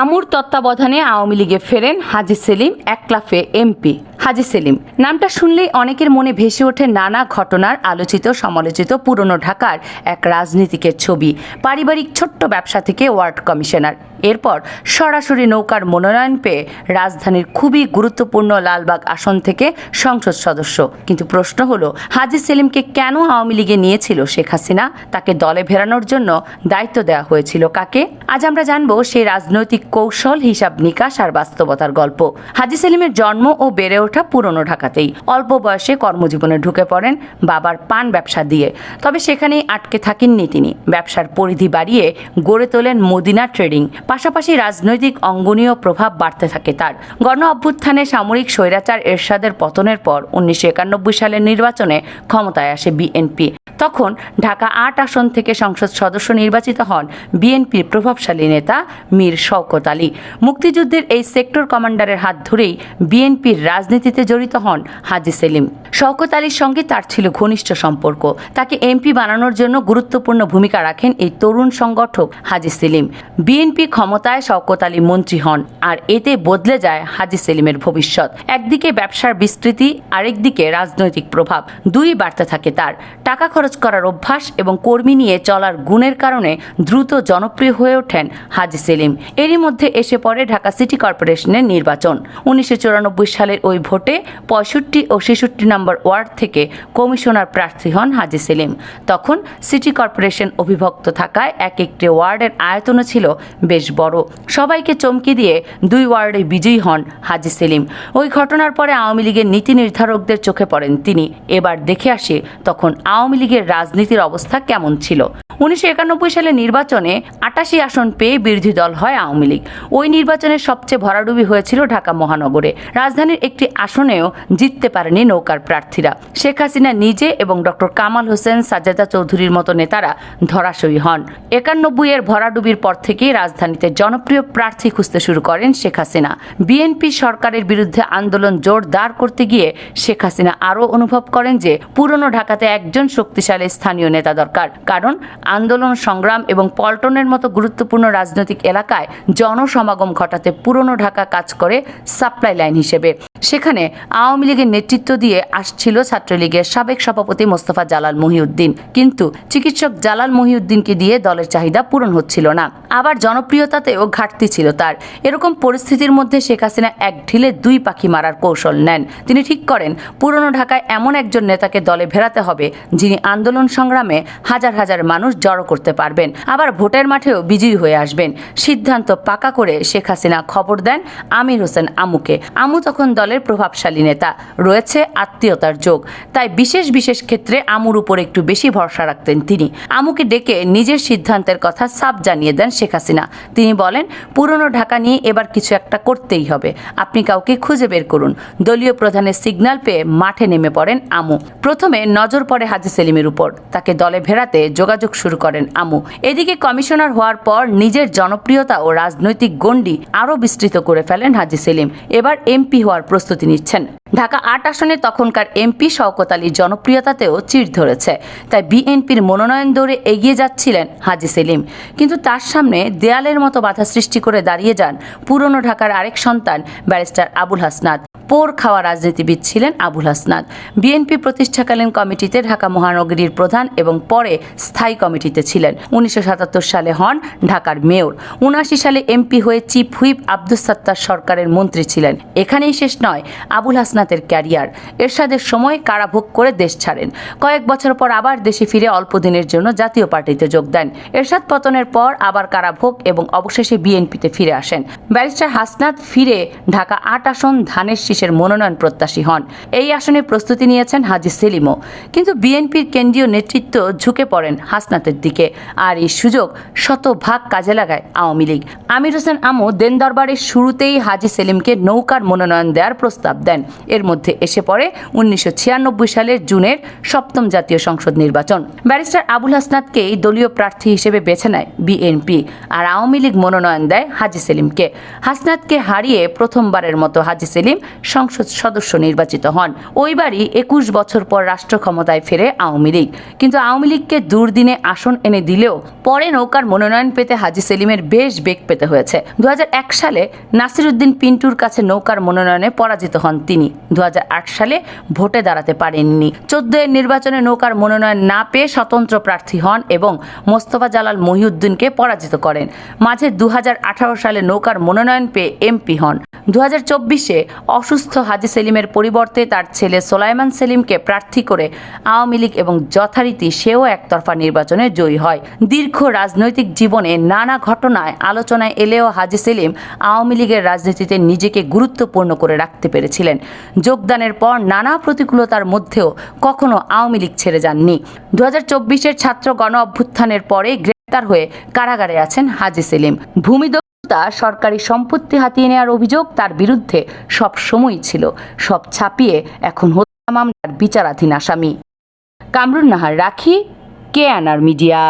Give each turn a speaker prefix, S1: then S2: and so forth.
S1: আমুর তত্ত্বাবধানে আওয়ামী লীগে ফেরেন হাজি সেলিম একলাফে এমপি। হাজি সেলিম। নামটা শুনলেই অনেকের মনে ভেসে ওঠে নানা ঘটনার আলোচিত, সমালোচিত পুরনো ঢাকার এক রাজনীতিকের ছবি, পারিবারিক ছোট্ট ব্যবসা থেকে ওয়ার্ড কমিশনার। এরপর সরাসরি নৌকার মনোনয়ন পেয়ে রাজধানীর খুবই গুরুত্বপূর্ণ লালবাগ আসন থেকে সংসদ সদস্য। কিন্তু প্রশ্ন হলো, হাজি সেলিমকে কেন আওয়ামী লীগে নিয়েছিল শেখ হাসিনা? তাকে দলে ফেরানোর জন্য দায়িত্ব দেওয়া হয়েছিল কাকে? আজ আমরা জানব সেই রাজনৈতিক কৌশল, হিসাব নিকাশ আর বাস্তবতার গল্প। হাজি সেলিমের জন্ম ও বেড়ে ওঠা পুরনো ঢাকাতেই। অল্প বয়সে কর্মজীবনে ঢুকে পড়েন বাবার পান ব্যবসা দিয়ে। তবে সেখানেই আটকে থাকেননি তিনি। ব্যবসার পরিধি বাড়িয়ে গড়ে তোলেন মদিনা ট্রেডিং। পাশাপাশি রাজনৈতিক অঙ্গনীয় প্রভাব বাড়তে থাকে তার। গণ অভ্যুত্থানে সামরিক স্বৈরাচার এরশাদের পতনের পর উনিশশো একানব্বই সালের নির্বাচনে ক্ষমতায় আসে বিএনপি। তখন ঢাকা আট আসন থেকে সংসদ সদস্য নির্বাচিত হন বিএনপির প্রভাবশালী নেতা মীর শওকত আলী। মুক্তিযুদ্ধের এই সেক্টর কমান্ডারের হাত ধরেই বিএনপির রাজনীতিতে জড়িত হন হাজি সেলিম। শওকত আলীর সঙ্গে তার ছিল ঘনিষ্ঠ সম্পর্ক। তাকে এমপি বানানোর জন্য গুরুত্বপূর্ণ ভূমিকা রাখেন এই তরুণ সংগঠক হাজি সেলিম। বিএনপি ক্ষমতায় শওকত আলী মন্ত্রী হন, আর এতে বদলে যায় হাজি সেলিমের ভবিষ্যৎ। একদিকে ব্যবসার বিস্তৃতি, আরেকদিকে রাজনৈতিক প্রভাব। দুই বাড়তে থাকে তার, টাকা খরচ করার অভ্যাস এবং কর্মী নিয়ে চলার গুণের কারণে দ্রুত জনপ্রিয় হয়ে ওঠেন হাজি সেলিম। এরই মধ্যে এসে পড়ে ঢাকা সিটি কর্পোরেশনের নির্বাচন। উনিশশো চুরানব্বই সালের ওই ভোটে পঁয়ষট্টি ও ছেষট্টি নম্বর ওয়ার্ড থেকে কমিশনার প্রার্থী হন হাজি সেলিম। তখন সিটি কর্পোরেশন অবিভক্ত থাকায় এক একটি ওয়ার্ডের আয়তনও ছিল বেশ বড়। সবাইকে চমকে দিয়ে দুই ওয়ার্ডে বিজয়ী হন হাজি সেলিম। ওই ঘটনার পরে আওয়ামী লীগের নীতি নির্ধারকদের চোখে পড়েন তিনি। এবার দেখে আসি তখন আওয়ামী লীগের রাজনীতির অবস্থা কেমন ছিল। উনিশশো একানব্বই সালে নির্বাচনে আটাশি আসন পেয়ে বিরোধী দল হয় আওয়ামী লীগ। ওই নির্বাচনে সবচেয়ে ভরাডুবি হয়েছিল ঢাকা মহানগরে। রাজধানীর একটি আসনেও জিততে পারেনি নৌকার প্রার্থীরা। শেখ হাসিনা নিজে এবং ডক্টর কামাল হোসেন সাজেদা চৌধুরীর মতো নেতারা ধরাশয়ী হন। একানব্বই এর ভরাডুবির পর থেকেই রাজধানীতে জনপ্রিয় প্রার্থী খুঁজতে শুরু করেন শেখ হাসিনা। বিএনপি সরকারের বিরুদ্ধে আন্দোলন জোরদার করতে গিয়ে শেখ হাসিনা আরও অনুভব করেন যে পুরনো ঢাকাতে একজন শক্তিশালী স্থানীয় নেতা দরকার। কারণ আন্দোলন, সংগ্রাম এবং পল্টনের মতো গুরুত্বপূর্ণ রাজনৈতিক এলাকায় জনসমাগম ঘটাতে পুরনো ঢাকা কাজ করে সাপ্লাই লাইন হিসেবে। সেখানে আওয়ামী লীগের নেতৃত্ব দিয়ে আসছিল ছাত্রলীগের সাবেক সভাপতি মোস্তফা জালাল মহিউদ্দিন। কিন্তু চিকিৎসক জালাল মহিউদ্দিনকে দিয়ে দলের চাহিদা পূরণ হচ্ছিল না। আবার জনপ্রিয়তাতেও ঘাটতি ছিল তার। এরকম পরিস্থিতির মধ্যে শেখ হাসিনা এক ঢিলে দুই পাখি মারার কৌশল নেন। তিনি ঠিক করেন, পুরনো ঢাকায় এমন একজন নেতাকে দলে ভেড়াতে হবে, যিনি আন্দোলন সংগ্রামে হাজার হাজার মানুষ জড়ো করতে পারবেন। আবার ভোটের মাঠেও বিজয়ী হয়ে আসবেন। সিদ্ধান্ত পাকা করে শেখ হাসিনা খবর দেন আমির হোসেন আমুকে। আমু তখন দলের প্রভাবশালী নেতা। রয়েছে আত্মীয়তার যোগ। তাই বিশেষ বিশেষ ক্ষেত্রে আমুর উপর একটু বেশি ভরসা রাখতেন তিনি। আমুকে ডেকে নিজের সিদ্ধান্তের কথা সাপ জানিয়ে দেন শেখ হাসিনা। তিনি বলেন, পুরনো ঢাকা নিয়ে এবার কিছু একটা করতেই হবে। আপনি কাউকে খুঁজে বের করুন। দলীয় প্রধানের সিগন্যাল পেয়ে মাঠে নেমে পড়েন আমু। প্রথমে নজর পড়ে হাজি সেলিমের উপর। তাকে দলে ভেড়াতে যোগাযোগ শুরু করেন আমু। এদিকে কমিশনার হওয়ার পর নিজের জনপ্রিয়তা ও রাজনৈতিক গণ্ডি আরও বিস্তৃত করে ফেলেন হাজি সেলিম। এবার এমপি হওয়ার প্রস্তুতি নিচ্ছেন। ঢাকা আট আসনে তখনকার এমপি শওকত আলীর জনপ্রিয়তাতেও চিড় ধরেছে। তাই বিএনপির মনোনয়ন দৌড়ে এগিয়ে যাচ্ছিলেন হাজি সেলিম। কিন্তু তার সামনে দেয়ালের মতো বাধা সৃষ্টি করে দাঁড়িয়ে যান পুরনো ঢাকার আরেক সন্তান, ব্যারিস্টার আবুল হাসনাত। পোর খাওয়া রাজনীতিবিদ ছিলেন আবুল হাসনাত। বিএনপি প্রতিষ্ঠাকালীন কমিটিতে ঢাকা মহানগরীর প্রধান এবং পরে স্থায়ী কমিটিতে ছিলেন। উনিশশো সাতাত্তর সালে হন ঢাকার মেয়র। উনআশি সালে এমপি হয়ে চিফ হুইপ আব্দুস সাত্তার সরকারের মন্ত্রী ছিলেন। এখানেই শেষ নয়, আবুল হাসনাতের ক্যারিয়ার। এরশাদের সময় কারাভোগ করে দেশ ছাড়েন। কয়েক বছর পর আবার দেশে ফিরে অল্প দিনের জন্য জাতীয় পার্টিতে যোগ দেন। এরশাদ পতনের পর আবার কারাভোগ এবং অবশেষে বিএনপিতে ফিরে আসেন। ব্যারিস্টার হাসনাত ফিরে ঢাকা আট আসন ধানের শীষের মনোনয়ন প্রত্যাশী হন। এই আসনে প্রস্তুতি নিয়েছেন হাজি সেলিমও। কিন্তু বিএনপির কেন্দ্রীয় নেতৃত্ব ঝুঁকে পড়েন হাসনাতের দিকে। আর এই সুযোগ শতভাগ কাজে লাগায় আওয়ামী লীগ। আমির হোসেন আমু দেন দরবারের শুরুতেই হাজি সেলিমকে নৌকার মনোনয়ন দেওয়ার প্রস্তাব দেন। এর মধ্যে এসে পড়ে উনিশশো ছিয়ানব্বই সালের জুনের সপ্তম জাতীয় সংসদ নির্বাচন। ব্যারিস্টার আবুল হাসনাতকেই দলীয় প্রার্থী হিসেবে বেছে নেয় বিএনপি আর আওয়ামী লীগ মনোনয়ন দেয় হাজি সেলিমকে। হাসনাতকে হারিয়ে প্রথমবারের মতো হাজি সেলিম সংসদ সদস্য নির্বাচিত হন। ওইবারই একুশ বছর পর রাষ্ট্র ক্ষমতায় ফেরে আওয়ামী লীগ। কিন্তু আওয়ামী লীগকে দুর্দিনে আসন এনে দিলেও পরে নৌকার মনোনয়ন পেতে হাজি সেলিমের বেশ বেগ পেতে হয়েছে। দু হাজার এক সালে নাসিরুদ্দিন পিন্টুর কাছে নৌকার মনোনয়নে পরাজিত হন তিনি। দু হাজার আট সালে ভোটে দাঁড়াতে পারেননি। চোদ্দ এর নির্বাচনে নৌকার মনোনয়ন না পেয়ে স্বতন্ত্র প্রার্থী হন এবং মোস্তফা জালাল মহিউদ্দিনকে পরাজিত করেন। মাঝে দু হাজার আঠারো সালে নৌকার মনোনয়ন পেয়ে এমপি হন। দু চব্বিশে অসুস্থ হাজি সেলিমের পরিবর্তে তার ছেলে সোলাইমান সেলিমকে প্রার্থী করে আওয়ামী লীগ এবং যথারীতি সেও একতরফা নির্বাচনে জয়ী হয়। দীর্ঘ রাজনৈতিক জীবনে নানা ঘটনায় আলোচনায় এলেও হাজি সেলিম আওয়ামী লীগের রাজনীতিতে নিজেকে গুরুত্বপূর্ণ করে রাখতে পেরেছিলেন। যোগদানের পর নানা প্রতিকূলতার মধ্যেও কখনো আওয়ামী লীগ ছেড়ে যাননি। দু হাজার ছাত্র গণ অভ্যুত্থানের পরে গ্রেপ্তার হয়ে কারাগারে আছেন হাজি সেলিম। ভূমিদস্যুতা সরকারি সম্পত্তি হাতিয়ে নেওয়ার অভিযোগ তার বিরুদ্ধে সব সময়ই ছিল। সব ছাপিয়ে এখন হত্যা মামলার বিচারাধীন আসামি। কামরুন নাহার, রাখি, কে আনার মিডিয়া।